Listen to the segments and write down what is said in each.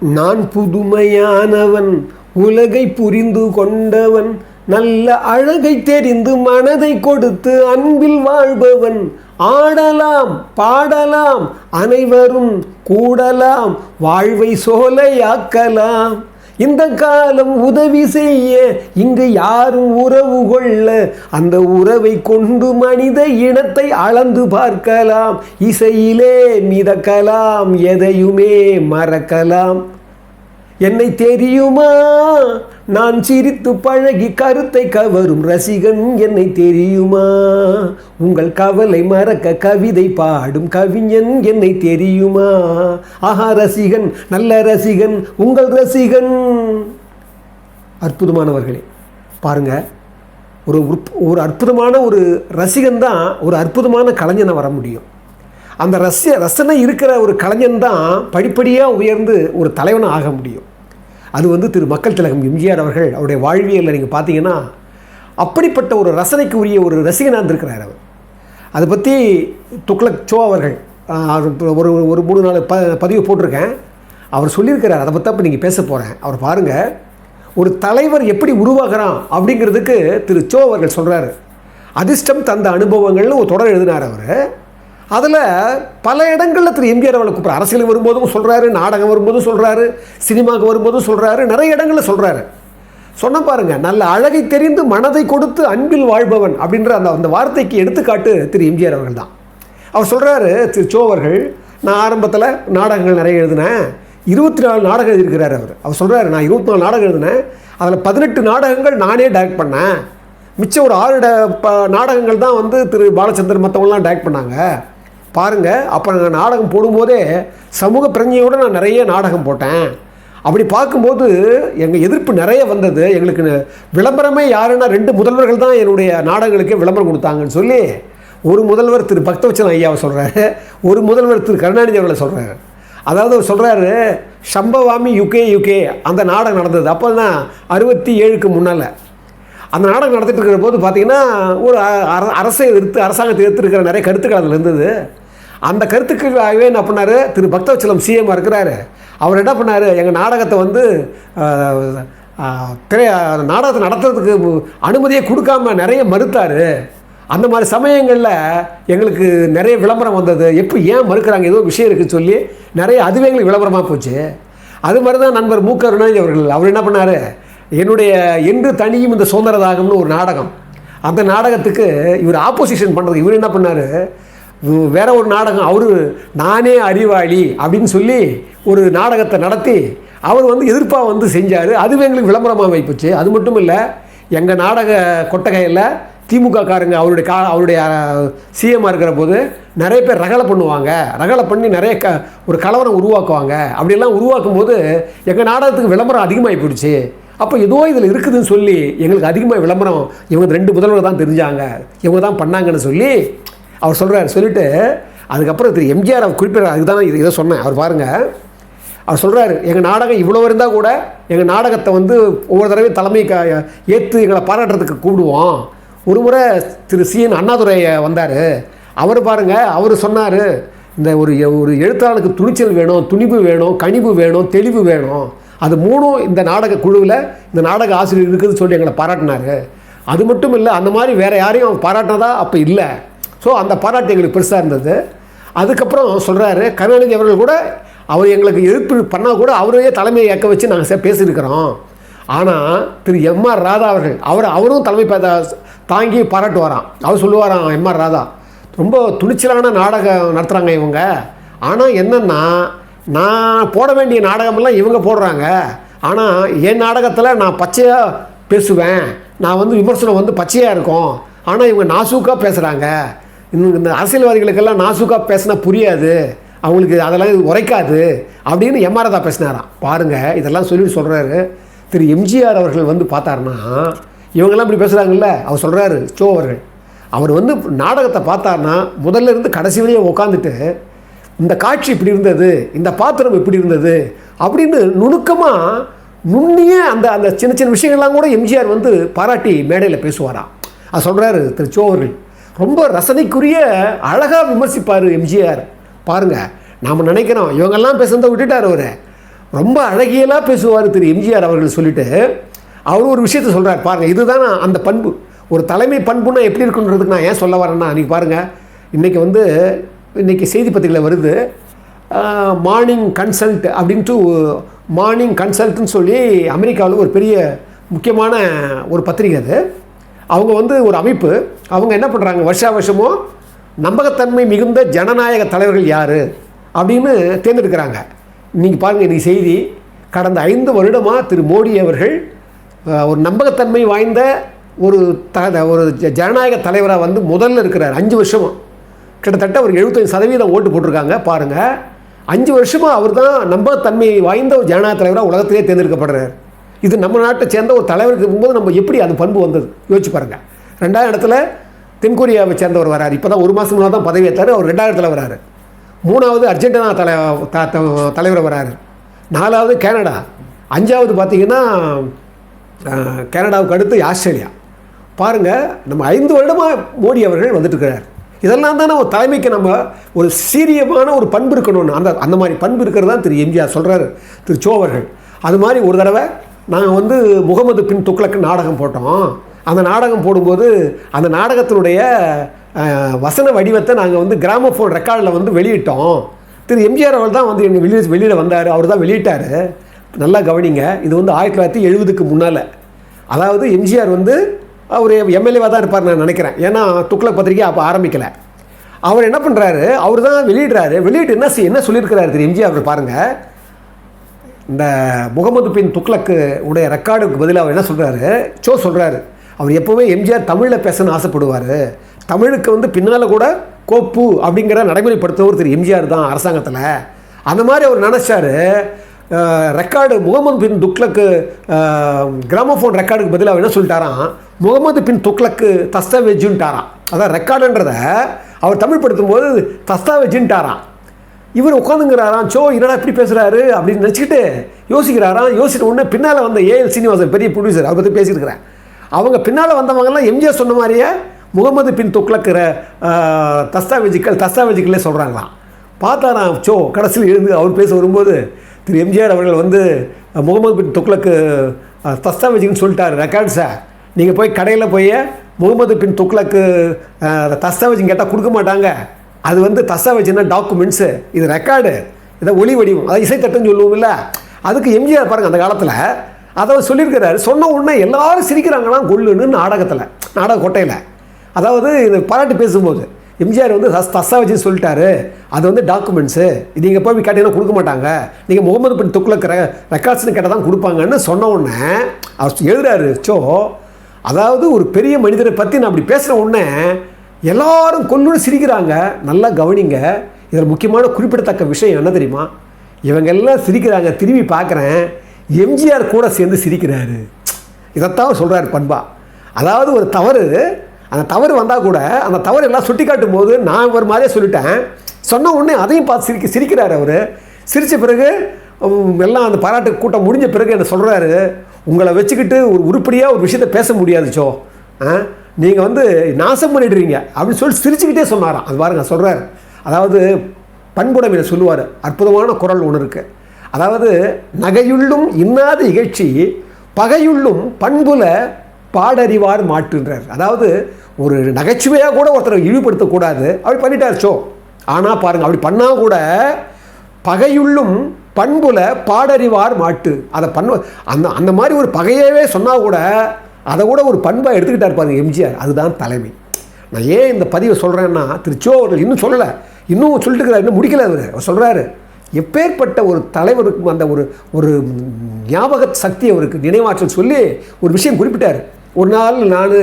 நான் புதுமையானவன் உலகை புரிந்து கொண்டவன் நல்ல அழகை தெரிந்து மனதை கொடுத்து அன்பில் வாழ்பவன். ஆடலாம் பாடலாம் அனைவரும் கூடலாம் வாழ்வை சோலையாக்கலாம். இந்த காலம் உதவி செய்ய இங்கு யாரும் உறவு கொள்ள. அந்த உறவை கொண்டு மனித இனத்தை அளந்து பார்க்கலாம். இசையிலே மிதக்கலாம் எதையுமே மறக்கலாம். என்னை தெரியுமா? நான் சிரித்து பழகி கருத்தை கவரும் ரசிகன் என்னை தெரியுமா? உங்கள் கவலை மறக்க கவிதை பாடும் கவிஞன் என்னை தெரியுமா? ஆஹா ரசிகன் நல்ல ரசிகன் உங்கள் ரசிகன். அற்புதமானவர்களே பாருங்க ஒரு ஒரு அற்புதமான ஒரு ரசிகன் தான் ஒரு அற்புதமான கலைஞனை வர முடியும். அந்த ரசிய ரசனை இருக்கிற ஒரு கலைஞன் தான் படிப்படியாக உயர்ந்து ஒரு தலைவனாக ஆக முடியும். அது வந்து திரு மக்கள் திலகம் எம்ஜிஆர் அவர்கள் அவருடைய வாழ்வியலில் நீங்கள் பார்த்தீங்கன்னா அப்படிப்பட்ட ஒரு ரசனைக்கு உரிய ஒரு ரசிகனாக இருந்திருக்கிறார் அவர். அதை பற்றி துக்ளக் சோ அவர்கள் அவர் ஒரு ஒரு மூணு நாலு ப பதிவு போட்டிருக்கேன். அவர் சொல்லியிருக்கிறார் அதை பற்றி இப்போ நீங்கள் பேச போகிறேன் அவர் பாருங்கள் ஒரு தலைவர் எப்படி உருவாகிறான் அப்படிங்கிறதுக்கு திரு சோ அவர்கள் சொல்கிறாரு அதிர்ஷ்டம் தந்த அனுபவங்கள்னு ஒரு தொடர் எழுதினார் அவர். அதில் பல இடங்களில் திரு எம்ஜிஆர் அவளை கூப்பிட்ற அரசியல் வரும்போதும் சொல்கிறாரு நாடகம் வரும்போதும் சொல்கிறாரு சினிமாவுக்கு வரும்போதும் சொல்கிறாரு நிறைய இடங்களில் சொல்கிறாரு சொன்ன பாருங்க நல்ல அழகை தெரிந்து மனதை கொடுத்து அன்பில் வாழ்பவன் அப்படின்ற அந்த அந்த வார்த்தைக்கு எடுத்துக்காட்டு திரு எம்ஜிஆர் அவர்கள் தான். அவர் சொல்கிறாரு திரு சோ அவர்கள் நான் ஆரம்பத்தில் நாடகங்கள் நிறைய எழுதினேன். இருபத்தி நாலு நாடகம் எழுதியிருக்கிறார் அவர். அவர் சொல்கிறாரு நான் இருபத்தி நாலு நாடகம் எழுதினேன். அதில் பதினெட்டு நாடகங்கள் நானே டைரக்ட் பண்ணேன். மிச்சம் ஒரு ஆறு ட- ப- நாடகங்கள் தான் வந்து திரு பாலச்சந்தர் மற்றவங்களாம் டைரக்ட் பண்ணாங்க. பாருங்கள் அப்போ நான் நாடகம் போடும்போதே சமூக பிரஞ்சையோடு நான் நிறைய நாடகம் போட்டேன். அப்படி பார்க்கும்போது எங்கள் எதிர்ப்பு நிறைய வந்தது. எங்களுக்கு விளம்பரமே யாருன்னா ரெண்டு முதல்வர்கள் தான் என்னுடைய நாடகங்களுக்கு விளம்பரம் கொடுத்தாங்கன்னு சொல்லி ஒரு முதல்வர் திரு பக்தவச்சன் ஐயாவை சொல்கிறாரு ஒரு முதல்வர் திரு கருணாநிதி அவர்களை சொல்கிறாரு அதாவது அவர் சொல்கிறாரு சம்பவாமி யுகே யுகே அந்த நாடகம் நடந்தது. அப்போ தான் அறுபத்தி ஏழுக்கு முன்னால். அந்த நாடகம் நடத்திட்டு இருக்கிற போது பார்த்திங்கன்னா ஒரு அ- அர- அரசை எதிர்த்து அரசாங்கத்தை எதிர்த்து இருக்கிற நிறைய கருத்துக்கள் அதில் இருந்தது. அந்த கருத்துக்களாகவே என்ன பண்ணார்? திரு பக்தவச்சலம் சிஎம் இருக்கிறாரு. அவர் என்ன பண்ணார்? எங்கள் நாடகத்தை வந்து திரைய நாடகத்தை நடத்துறதுக்கு அனுமதியை கொடுக்காம நிறைய மறுத்தார். அந்த மாதிரி சமயங்களில் எங்களுக்கு நிறைய விளம்பரம் வந்தது. எப்போ ஏன் மறுக்கிறாங்க? ஏதோ விஷயம் இருக்குன்னு சொல்லி நிறைய அதுவே எங்களுக்கு விளம்பரமாக போச்சு. அது மாதிரி தான் நண்பர் மு. கருணாநிதி அவர்கள் அவர் என்ன பண்ணார்? என்னுடைய என்று தனியும் இந்த சுதந்திரதாகும்னு ஒரு நாடகம். அந்த நாடகத்துக்கு இவர் ஆப்போசிஷன் பண்ணுறது இவர் என்ன பண்ணார்? வேற ஒரு நாடகம். அவர் நானே அறிவாளி அப்படின்னு சொல்லி ஒரு நாடகத்தை நடத்தி அவர் வந்து எதிர்ப்பாக வந்து செஞ்சார். அதுவே எங்களுக்கு விளம்பரமாக வைப்புச்சு அது மட்டும் இல்லை எங்கள் நாடக கொட்டகையில் திமுக காரங்க அவருடைய கா அவருடைய சிஎம்மாக இருக்கிற போது நிறைய பேர் ரகலை பண்ணுவாங்க. ரகலை பண்ணி நிறைய க ஒரு கலவரம் உருவாக்குவாங்க. அப்படியெல்லாம் உருவாக்கும் போது எங்கள் நாடகத்துக்கு விளம்பரம் அதிகமாகி போயிடுச்சு. அப்போ ஏதோ இதில் இருக்குதுன்னு சொல்லி எங்களுக்கு அதிகமாக விளம்பரம் இவங்க ரெண்டு முதல்வர் தான் தெரிஞ்சாங்க. இவங்க தான் பண்ணாங்கன்னு சொல்லி அவர் சொல்கிறார் சொல்லிட்டு அதுக்கப்புறம் திரு எம்ஜிஆர் அவர் குறிப்பிட்ற அதுக்கு தான் இதை சொன்னேன். அவர் பாருங்கள் அவர் சொல்கிறாரு எங்கள் நாடகம் இவ்வளோ இருந்தால் கூட எங்கள் நாடகத்தை வந்து ஒவ்வொரு தடவையும் தலைமை க ஏற்று எங்களை பாராட்டுறதுக்கு கூப்பிடுவோம். ஒரு முறை திரு சிஎன் அண்ணாதுரை வந்தார். அவர் பாருங்கள் அவர் சொன்னார் இந்த ஒரு ஒரு எழுத்தாளனுக்கு துணிச்சல் வேணும் துணிவு வேணும் கனிவு வேணும் தெளிவு வேணும். அது மூணும் இந்த நாடக குழுவில் இந்த நாடக ஆசிரியர் இருக்குதுன்னு சொல்லி எங்களை பாராட்டினாரு. அது மட்டும் இல்லை அந்த மாதிரி வேறு யாரையும் அவர் பாராட்டினதா அப்போ இல்லை. ஸோ அந்த பாராட்டு எங்களுக்கு பெருசாக இருந்தது. அதுக்கப்புறம் சொல்கிறாரு கருணாநிதி அவர்கள் கூட அவர் எங்களுக்கு எதிர்ப்பு பண்ணால் கூட அவரையே தலைமையை ஏற்க வச்சு நாங்கள் பேசியிருக்கிறோம். ஆனால் திரு எம்ஆர் ராதா அவர்கள் அவர் அவரும் தலைமை தாங்கி தாங்கி பாராட்டுவாராம். அவர் சொல்லுவாராம் எம்ஆர் ராதா ரொம்ப துணிச்சலான நாடகம் நடத்துகிறாங்க இவங்க. ஆனால் என்னென்னா நான் போட வேண்டிய நாடகமெல்லாம் இவங்க போடுறாங்க. ஆனால் என் நாடகத்தில் நான் பச்சையாக பேசுவேன். நான் வந்து விமர்சனம் வந்து பச்சையாக இருக்கும். ஆனால் இவங்க நாசூக்காக பேசுகிறாங்க இன்னும் இந்த அரசியல்வாதிகளுக்கெல்லாம் நாசுக்காக பேசினா புரியாது. அவங்களுக்கு அதெல்லாம் உரைக்காது. அப்படின்னு எம்ஆர்தா பேசினாராம் பாருங்கள் இதெல்லாம் சொல்லிட்டு சொல்கிறாரு திரு எம்ஜிஆர் அவர்கள் வந்து பார்த்தாருன்னா இவங்கெல்லாம் இப்படி பேசுகிறாங்கல்ல அவர் சொல்கிறாரு சோ அவர்கள். அவர் வந்து நாடகத்தை பார்த்தாருன்னா முதல்ல இருந்து கடைசி வரையும் உட்காந்துட்டு இந்த காட்சி இப்படி இருந்தது இந்த பாத்திரம் இப்படி இருந்தது அப்படின்னு நுணுக்கமாக நுண்ணிய அந்த அந்த சின்ன சின்ன விஷயங்கள்லாம் கூட எம்ஜிஆர் வந்து பாராட்டி மேடையில் பேசுவாராம் அது சொல்கிறாரு திரு சோ அவர்கள். ரொம்ப ரசனைக்குரிய அழகாக விமர்சிப்பார் எம்ஜிஆர். பாருங்கள் நாம் நினைக்கிறோம் இவங்கெல்லாம் பேசுகிறத விட்டுட்டார் அவர். ரொம்ப அழகியலாக பேசுவார் திரு எம்ஜிஆர் அவர்கள் சொல்லிட்டு அவர் ஒரு விஷயத்த சொல்கிறார் பாருங்கள் இதுதான் அந்த பண்பு. ஒரு தலைமை பண்புனா எப்படி இருக்குன்றதுக்கு நான் ஏன் சொல்ல வரேன்னா நீங்கள் பாருங்கள் இன்றைக்கி வந்து இன்றைக்கி செய்தி பத்திரிகையில் வருது மார்னிங் கன்சல்ட் அப்படின்ட்டு மார்னிங் கன்சல்ட்னு சொல்லி அமெரிக்காவில் ஒரு பெரிய முக்கியமான ஒரு பத்திரிகை அது. அவங்க வந்து ஒரு அமைப்பு. அவங்க என்ன பண்ணுறாங்க வருஷா வருஷமும் நம்பகத்தன்மை மிகுந்த ஜனநாயக தலைவர்கள் யார்? அப்படின்னு தேர்ந்தெடுக்கிறாங்க. நீங்கள் பாருங்கள் இன்றைக்கி செய்தி கடந்த ஐந்து வருடமாக திரு மோடி அவர்கள் ஒரு நம்பகத்தன்மை வாய்ந்த ஒரு த ஒரு ஜ- ஜனநாயக தலைவராக வந்து முதல்ல இருக்கிறார். அஞ்சு வருஷமும் கிட்டத்தட்ட ஒரு எழுபத்தஞ்சு சதவீதம் ஓட்டு போட்டிருக்காங்க பாருங்கள் அஞ்சு வருஷமாக அவர் தான் நம்பகத்தன்மை வாய்ந்த ஒரு ஜனநாயக தலைவராக உலகத்திலே தேர்ந்தெடுக்கப்படுறார். இது நம்ம நாட்டை சேர்ந்த ஒரு தலைவருக்கு இருக்கும்போது நம்ம எப்படி அந்த பண்பு வந்தது? யோசிச்சு பாருங்கள் ரெண்டாவது இடத்துல தென்கொரியாவை சேர்ந்தவர் வராரு. இப்போ தான் ஒரு மாதம் முன்னாடி தான் பதவி ஏற்றாரு அவர் ரெண்டாயிரத்தில் வராரு. மூணாவது அர்ஜென்டினா தலை த- த- தலைவர் வராரு. நாலாவது கனடா. அஞ்சாவது பார்த்தீங்கன்னா கனடாவுக்கு அடுத்து ஆஸ்திரேலியா. பாருங்கள் நம்ம ஐந்து வருடமாக மோடி அவர்கள் வந்துட்டு இருக்கிறார் இதெல்லாம் தான் நம்ம தலைமைக்கு நம்ம ஒரு சீரியமான ஒரு பண்பு இருக்கணும்னு. அந்த அந்த மாதிரி பண்பு இருக்கிறது தான் திரு எம்ஜிஆர் சொல்கிறாரு திரு சோ அவர்கள் அது மாதிரி ஒரு தடவை நாங்கள் வந்து முகமது பின் துக்ளக்கு நாடகம் போட்டோம். அந்த நாடகம் போடும்போது அந்த நாடகத்தினுடைய வசன வடிவத்தை நாங்கள் வந்து கிராமஃபோன் ரெக்கார்டில் வந்து வெளியிட்டோம். திரு எம்ஜிஆர் அவர் தான் வந்து எங்கள் வெளியே வெளியில் வந்தார். அவர் தான் வெளியிட்டார். நல்லா கவனிங்க. இது வந்து ஆயிரத்தி தொள்ளாயிரத்தி எழுபதுக்கு முன்னால். அதாவது எம்ஜிஆர் வந்து அவர் எம்எல்ஏவாக தான் இருப்பார் நான் நினைக்கிறேன். ஏன்னா துக்ளக் பத்திரிக்கை அப்போ ஆரம்பிக்கலை. அவர் என்ன பண்ணுறாரு அவர் தான் வெளியிடுறாரு. வெளியிட்டு என்ன என்ன சொல்லியிருக்கிறாரு திரு எம்ஜிஆர் பாருங்கள் இந்த முகமது பின் துக்ளக்கு உடைய ரெக்கார்டுக்கு பதிலாக அவர் என்ன சொல்கிறாரு சோ சொல்கிறாரு அவர் எப்போவுமே எம்ஜிஆர் தமிழில் பேசணும்னு ஆசைப்படுவார். தமிழுக்கு வந்து பின்னால் கூட கோப்பு அப்படிங்கிற நடைமுறைப்படுத்தவர் திரு எம்ஜிஆர் தான் அரசாங்கத்தில். அந்த மாதிரி அவர் நினச்சார். ரெக்கார்டு முகமது பின் துக்ளக்கு கிராமஃபோன் ரெக்கார்டுக்கு பதிலாக என்ன சொல்லிட்டாராம்? முகமது பின் துக்ளக்கு தஸ்தாவேஜுன்ட்டாராம். அதான் ரெக்கார்டுன்றத அவர் தமிழ் படுத்தும் போது தஸ்தாவேஜுன்ட்டாராம். இவர் உட்காந்துங்கிறாராம் சோ என்னடா இப்படி பேசுகிறாரு அப்படின்னு நினச்சிக்கிட்டு யோசிக்கிறாராம். யோசிச்சுட்டு உடனே பின்னால் வந்த ஏஎல் சீனிவாசன் பெரிய ப்ரொடியூசர் அதை பற்றி பேசியிருக்கிறேன் அவங்க பின்னால் வந்தவங்கலாம் எம்ஜிஆர் சொன்ன மாதிரியே முகமது பின் துக்ளக்கிற தஸ்தாவேஜிக்கல் தஸ்தாவேஜிக்கலே சொல்கிறாங்களாம் பார்த்தாராம் சோ கடைசியில் எழுந்து அவர் பேச வரும்போது திரு. எம்ஜிஆர் அவர்கள் வந்து முகமது பின் துக்ளக்கு தஸ்தாவேஜின்னு சொல்லிட்டார் ரெக்கார்ட்ஸை நீங்கள் போய் கடையில் போய் முகமது பின் துக்ளக்கு தஸ்தாவேஜின்னு கேட்டால் கொடுக்க மாட்டாங்க. அது வந்து தஸ்தாவேஜ்னா டாக்குமெண்ட்ஸு இது ரெக்கார்டு இதை ஒளி வடிவம் அதை இசைத்தட்டுன்னு சொல்லுவோம்ல. அதுக்கு எம்ஜிஆர் பாருங்கள் அந்த காலத்தில் அதை அவர் சொல்லியிருக்கிறாரு. சொன்ன உடனே எல்லாரும் சிரிக்கிறாங்களாம் கொள்ளுன்னு நாடகத்தில் நாடக கொட்டையில். அதாவது இது பாராட்டி பேசும்போது எம்ஜிஆர் வந்து தஸ் தஸ்தாவேஜ்னு சொல்லிட்டாரு. அது வந்து டாக்குமெண்ட்ஸு நீங்கள் போய் கேட்டீங்கன்னா கொடுக்க மாட்டாங்க. நீங்கள் முகமது பின் துக்ளக் ரெக்கார்ட்ஸ்னு கேட்டால் தான் கொடுப்பாங்கன்னு சொன்ன உடனே அவர் எழுதுறாரு சோ அதாவது ஒரு பெரிய மனிதரை பற்றி நான் அப்படி பேசுகிற உடனே எல்லாரும் கொல்லுன்னு சிரிக்கிறாங்க. நல்லா கவனிங்க. இதில் முக்கியமான குறிப்பிடத்தக்க விஷயம் என்ன தெரியுமா? இவங்க எல்லாம் சிரிக்கிறாங்க. திரும்பி பார்க்குறேன். எம்ஜிஆர் கூட சேர்ந்து சிரிக்கிறாரு. இதைத்தான் சொல்கிறாரு பண்பா. அதாவது ஒரு தவறு. அந்த தவறு வந்தால் கூட அந்த தவறு எல்லாம் சுட்டி காட்டும் போது நான் ஒரு மாதிரியே சொல்லிட்டேன். சொன்ன உடனே அதையும் பார்த்து சிரிக்க சிரிக்கிறார் அவர். சிரித்த பிறகு எல்லாம் அந்த பாராட்டு கூட்டம் முடிஞ்ச பிறகு என்ன சொல்கிறாரு உங்களை வச்சுக்கிட்டு ஒரு உருப்படியாக ஒரு விஷயத்தை பேச முடியாதுச்சோ ஆ? நீங்கள் வந்து நாசம் பண்ணிடுறீங்க அப்படின்னு சொல்லி சிரிச்சுக்கிட்டே சொன்னாராம். அது பாருங்க சொல்கிறார் அதாவது பண்புடமையில் சொல்லுவார். அற்புதமான குரல் ஒன்று இருக்குது அதாவது நகையுள்ளும் இன்னாத இகழ்ச்சி பகையுள்ளும் பண்புல பாடறிவார் மாட்டுன்றார் அதாவது ஒரு நகைச்சுவையாக கூட ஒருத்தரை இழிவுபடுத்தக்கூடாது. அப்படி பண்ணிட்டார் ஷோ ஆனால் பாருங்கள் அப்படி பண்ணால் கூட பகையுள்ளும் பண்புல பாடறிவார் மாட்டு அதை பண்ண அந்த அந்த மாதிரி ஒரு பகையவே சொன்னால் கூட அதை கூட ஒரு பண்பாக எடுத்துக்கிட்டார் பாருங்க எம்ஜிஆர். அதுதான் தலைமை. நான் ஏன் இந்த பதிவை சொல்கிறேன்னா திருச்சோ அவர்கள் இன்னும் சொல்லலை. இன்னும் சொல்லிட்டு இருக்கிறார் இன்னும் முடிக்கல அவர். அவர் சொல்கிறாரு எப்பேற்பட்ட ஒரு தலைவருக்கு அந்த ஒரு ஒரு ஞாபக சக்தி அவருக்கு நினைவாற்றல் சொல்லி ஒரு விஷயம் குறிப்பிட்டார். ஒரு நாள் நான்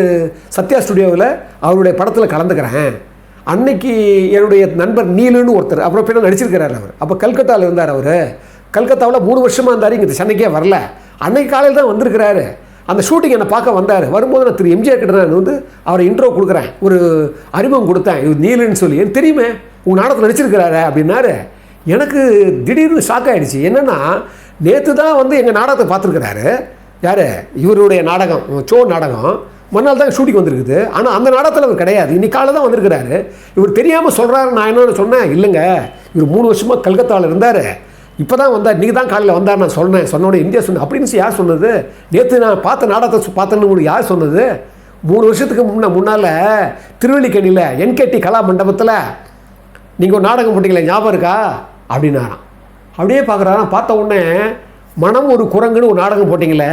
சத்யா ஸ்டுடியோவில் அவருடைய படத்தில் கலந்துக்கிறேன். அன்னைக்கு என்னுடைய நண்பர் நீலுன்னு ஒருத்தர் அப்புறம் பின்ன நடிச்சிருக்கிறார் அவர். அப்போ கல்கத்தாவில் இருந்தார் அவர். கல்கத்தாவில் மூணு வருஷமாக இருந்தார் இங்கே சென்னைக்கே வரல. அன்னைக்கு காலையில் தான் வந்திருக்கிறாரு. அந்த ஷூட்டிங் என்னை பார்க்க வந்தார். வரும்போது நான் திரு எம்ஜிஆர் கிட்ட நான் வந்து அவரை இன்ட்ரோ கொடுக்குறேன். ஒரு அறிமுகம் கொடுத்தேன். இது நீலன்னு சொல்லி. எனக்கு தெரியுமே? உங்கள் நாடகத்தில் நடிச்சிருக்கிறாரு அப்படின்னாரு. எனக்கு திடீர்னு ஷாக் ஆகிடுச்சு என்னென்னா நேற்று தான் வந்து எங்கள் நாடகத்தை பார்த்துருக்குறாரு. யார்? இவருடைய நாடகம் சோ நாடகம். மறுநாள் தான் ஷூட்டிங் வந்திருக்குது. ஆனால் அந்த நாடகத்தில் அவர் கிடையாது. இன்னைக்கு காலை தான் வந்திருக்கிறாரு. இவர் தெரியாமல் சொல்கிறாரு நான் என்னென்னு சொன்னேன். இல்லைங்க. இவர் மூணு வருஷமாக கல்கத்தாவில் இருந்தார். இப்போ தான் வந்தார் நீங்கள் தான் காலையில் வந்தார் நான் சொன்னேன். சொன்னோட இந்தியா சொன்னேன் அப்படின்னு யார் சொன்னது? நேற்று நான் பார்த்த நாடகத்தை பார்த்தேன்னு உங்களுக்கு யார் சொன்னது? மூணு வருஷத்துக்கு முன்ன முன்னால் திருவள்ளிக்கணியில் என்கேடி கலா மண்டபத்தில் நீங்கள் ஒரு நாடகம் போட்டீங்களே ஞாபகம் இருக்கா? அப்படின்னாராம். அப்படியே பார்க்குறாராம். பார்த்த உடனே மனம் ஒரு குரங்குன்னு ஒரு நாடகம் போட்டிங்களே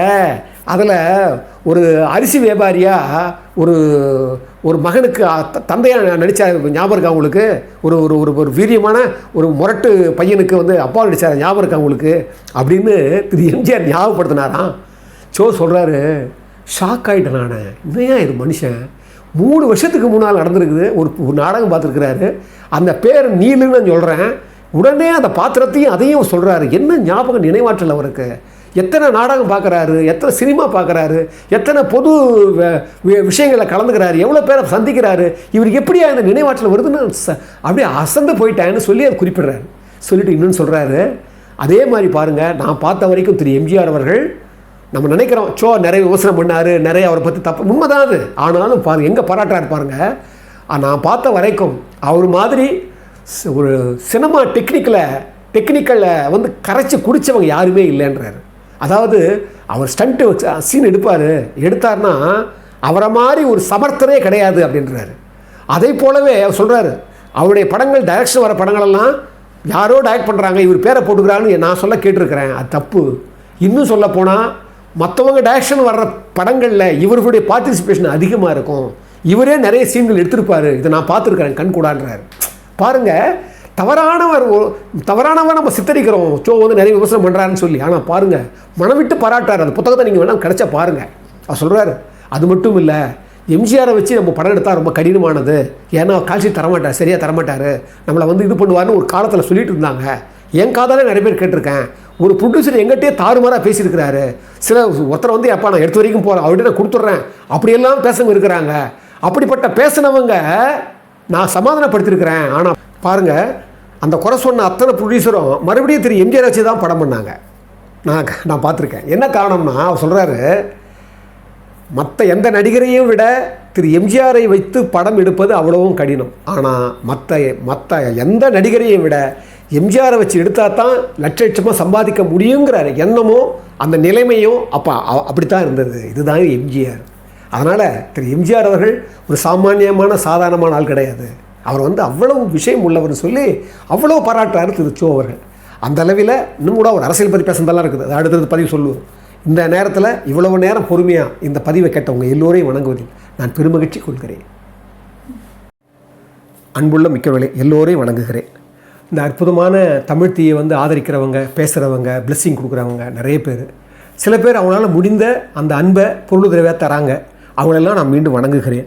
அதில் ஒரு அரிசி வியாபாரியாக ஒரு ஒரு மகனுக்கு த- நடித்தார் ஞாபகம் இருக்கா அவங்களுக்கு ஒரு ஒரு ஒரு ஒரு வீரியமான ஒரு முரட்டு பையனுக்கு வந்து அப்பா நடித்தார் ஞாபகம் இருக்கா அவங்களுக்கு அப்படின்னு திரு எம்ஜிஆர் ஞாபகப்படுத்தினாராம். சோ சொல்கிறாரு ஷாக் ஆகிட்டேன் நான். இன்னையா இது மனுஷன்? மூணு வருஷத்துக்கு முன்னால் நடந்திருக்குது. ஒரு ஒரு நாடகம் பார்த்துருக்குறாரு. அந்த பேர் நீலுன்னு நான் சொல்கிறேன் உடனே அந்த பாத்திரத்தையும் அதையும் சொல்கிறாரு என்ன ஞாபகம் நினைவாற்றல் அவருக்கு? எத்தனை நாடகம் பார்க்குறாரு? எத்தனை சினிமா பார்க்குறாரு? எத்தனை பொது வ- கலந்துக்கிறாரு? எவ்வளோ பேரை சந்திக்கிறாரு? இவருக்கு எப்படியா இந்த நினைவாற்றல் வருதுன்னு ச- அப்படியே அசந்து போயிட்டேன்னு சொல்லி அதை குறிப்பிடுறாரு. சொல்லிட்டு இன்னொன்று சொல்கிறாரு அதே மாதிரி பாருங்கள் நான் பார்த்த வரைக்கும் திரு எம்ஜிஆர் அவர்கள் நம்ம நினைக்கிறோம் சோ நிறைய விமர்சனம் பண்ணார் நிறைய அவரை பற்றி தப்பு உண்மைதான் அது. ஆனாலும் பாருங்க எங்கே பாராட்டுறாரு பாருங்கள் நான் பார்த்த வரைக்கும் அவர் மாதிரி ஒரு சினிமா டெக்னிக்கில் டெக்னிக்கலில் வந்து கரைச்சி குடித்தவங்க யாருமே இல்லைன்றாரு. அதாவது அவர் ஸ்டண்ட்டு சீன் எடுப்பார் எடுத்தார்னா அவரை மாதிரி ஒரு சமர்த்தனே கிடையாது அப்படின்றாரு. அதே போலவே அவர் சொல்கிறாரு அவருடைய படங்கள் டைரக்ஷன் வர படங்களெல்லாம் யாரோ டைரக்ட் பண்ணுறாங்க இவர் பேரை போட்டுக்கிறாங்கன்னு நான் சொல்ல கேட்டிருக்கிறேன். அது தப்பு. இன்னும் சொல்ல போனால் மற்றவங்க டைரக்ஷன் வர்ற படங்களில் இவர்களுடைய பார்ட்டிசிபேஷன் அதிகமாக இருக்கும். இவரே நிறைய சீன்கள் எடுத்திருப்பாரு. இதை நான் பார்த்துருக்கிறேன் கண் கூடான்றாரு. பாருங்க தவறானவர் தவறானவர் நம்ம சித்தரிக்கிறோம். சோ வந்து நிறைய விமர்சனம் பண்ணுறாருன்னு சொல்லி. ஆனால் பாருங்கள் மனம் விட்டு பாராட்டார் அந்த புத்தகத்தை நீங்கள் வேணால் கிடைச்சா பாருங்கள் அவர் சொல்கிறாரு அது மட்டும் இல்லை எம்ஜிஆரை வச்சு நம்ம படம் எடுத்தால் ரொம்ப கடினமானது. ஏன்னா காட்சி தரமாட்டார் சரியாக தரமாட்டார். நம்மளை வந்து இது பண்ணுவார்னு ஒரு காலத்தில் சொல்லிட்டு இருந்தாங்க. என் காதாலே நிறைய பேர் கேட்டிருக்கேன். ஒரு ப்ரொடியூசர் எங்கிட்டே தாறுமாறாக பேசியிருக்கிறாரு. சில ஒருத்தர் வந்து எப்பா நான் எடுத்து வரைக்கும் போகிறேன் அவர்கிட்ட நான் கொடுத்துட்றேன். அப்படியெல்லாம் பேசவங்க இருக்கிறாங்க. அப்படிப்பட்ட பேசினவங்க நான் சமாதானப்படுத்தியிருக்கிறேன். ஆனால் பாருங்கள் அந்த குறை சொன்ன அத்தனை ப்ரொடியூசரும் மறுபடியும் திரு எம்ஜிஆர் வச்சு தான் படம் பண்ணாங்க. நான் நான் பார்த்துருக்கேன். என்ன காரணம்னா அவர் சொல்கிறாரு மற்ற எந்த நடிகரையும் விட திரு எம்ஜிஆரை வைத்து படம் எடுப்பது அவ்வளவும் கடினம். ஆனால் மற்ற மற்ற எந்த நடிகரையும் விட எம்ஜிஆரை வச்சு எடுத்தால் தான் லட்ச லட்சமாக சம்பாதிக்க முடியுங்கிற எண்ணமும் அந்த நிலைமையும் அப்போ அப்படி தான் இருந்தது. இதுதான் எம்ஜிஆர். அதனால் திரு எம்ஜிஆர் அவர்கள் ஒரு சாமானியமான சாதாரணமான ஆள் கிடையாது. அவர் வந்து அவ்வளவு விஷயம் உள்ளவர்னு சொல்லி அவ்வளோ பாராட்டுறாரு திரு சோ அவர்கள். அந்த அளவில் இன்னும் கூட ஒரு அரசியல் பற்றி பேசுனதெல்லாம் இருக்குது. அது அடுத்தது பதிவு சொல்லுவோம். இந்த நேரத்தில் இவ்வளவு நேரம் பொறுமையாக இந்த பதிவை கேட்டவங்க எல்லோரையும் வணங்குவதில் நான் பெருமகிழ்ச்சி கொள்கிறேன். அன்புள்ள மிக்கவர்களே எல்லோரையும் வணங்குகிறேன். இந்த அற்புதமான தமிழ் தீயை வந்து ஆதரிக்கிறவங்க பேசுகிறவங்க பிளெஸ்ஸிங் கொடுக்குறவங்க நிறைய பேர். சில பேர் அவங்களால முடிந்த அந்த அன்பை பொருளுதவியாக தராங்க. அவங்களெல்லாம் நான் மீண்டும் வணங்குகிறேன்.